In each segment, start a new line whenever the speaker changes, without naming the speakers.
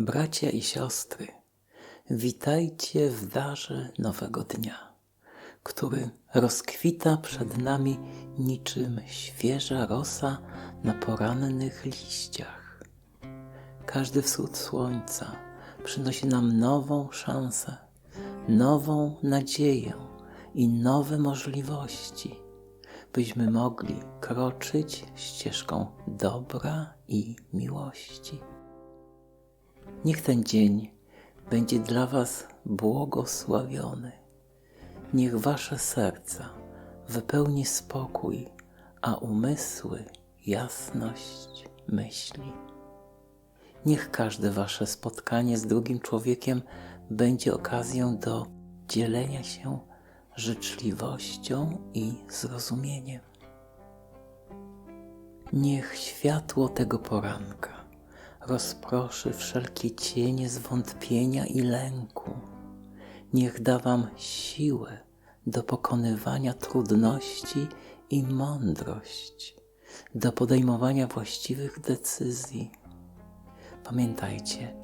Bracia i siostry, witajcie w darze nowego dnia, który rozkwita przed nami niczym świeża rosa na porannych liściach. Każdy wschód słońca przynosi nam nową szansę, nową nadzieję i nowe możliwości, byśmy mogli kroczyć ścieżką dobra i miłości. Niech ten dzień będzie dla Was błogosławiony. Niech Wasze serca wypełni spokój, a umysły jasność myśli. Niech każde Wasze spotkanie z drugim człowiekiem będzie okazją do dzielenia się życzliwością i zrozumieniem. Niech światło tego poranka rozproszy wszelkie cienie zwątpienia i lęku. Niech da Wam siłę do pokonywania trudności i mądrość, do podejmowania właściwych decyzji. Pamiętajcie,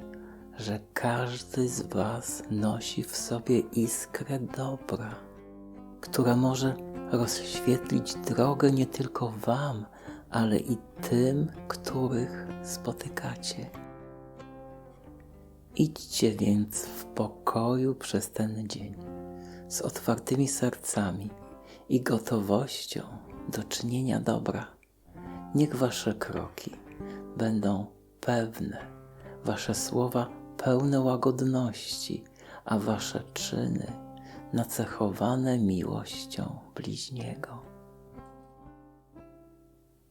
że każdy z Was nosi w sobie iskrę dobra, która może rozświetlić drogę nie tylko Wam, ale i tym, których spotykacie. Idźcie więc w pokoju przez ten dzień, z otwartymi sercami i gotowością do czynienia dobra. Niech wasze kroki będą pewne, wasze słowa pełne łagodności, a wasze czyny nacechowane miłością bliźniego.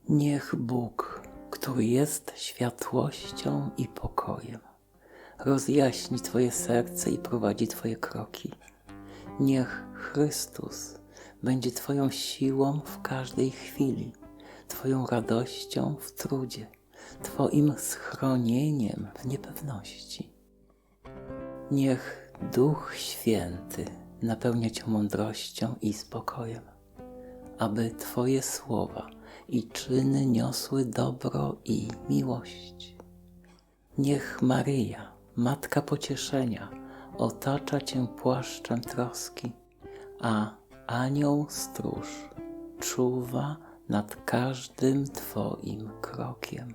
Niech Bóg, który jest światłością i pokojem, rozjaśni Twoje serce i prowadzi Twoje kroki. Niech Chrystus będzie Twoją siłą w każdej chwili, Twoją radością w trudzie, Twoim schronieniem w niepewności. Niech Duch Święty napełnia Cię mądrością i spokojem, aby Twoje słowa i czyny niosły dobro i miłość. Niech Maryja, Matka Pocieszenia, otacza Cię płaszczem troski, a anioł stróż czuwa nad każdym Twoim krokiem.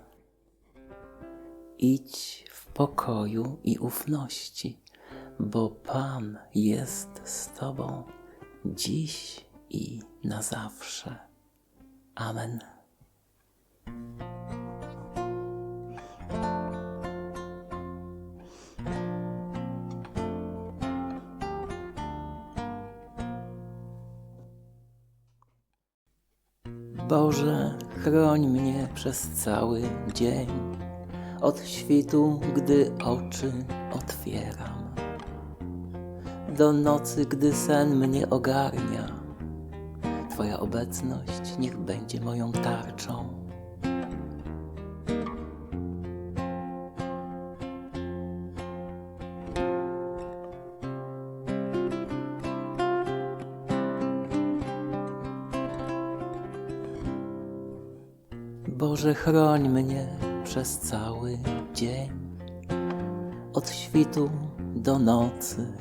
Idź w pokoju i ufności, bo Pan jest z Tobą dziś i na zawsze. Amen. Boże, chroń mnie przez cały dzień, od świtu, gdy oczy otwieram, do nocy, gdy sen mnie ogarnia Twoja obecność niech będzie moją tarczą. Boże, chroń mnie przez cały dzień, od świtu do nocy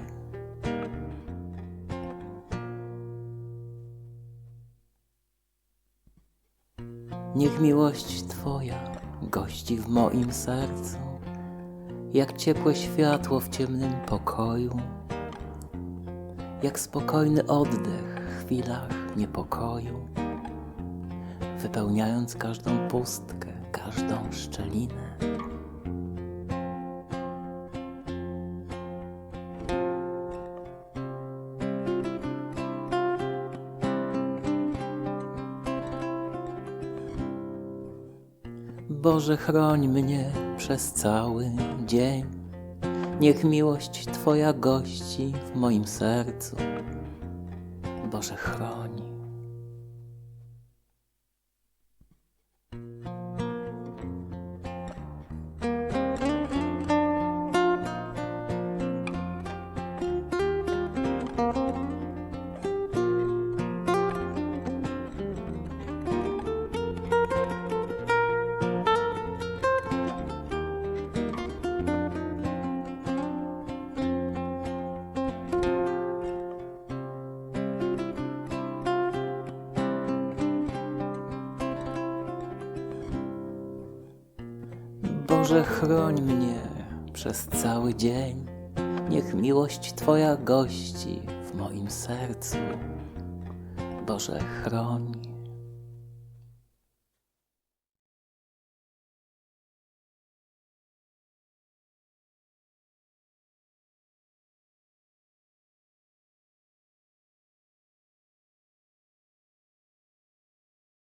Niech miłość Twoja gości w moim sercu, jak ciepłe światło w ciemnym pokoju, jak spokojny oddech w chwilach niepokoju, wypełniając każdą pustkę, każdą szczelinę. Boże, chroń mnie przez cały dzień. Niech miłość Twoja gości w moim sercu. Boże, chroń. Boże, chroń mnie przez cały dzień. Niech miłość Twoja gości w moim sercu. Boże, chroń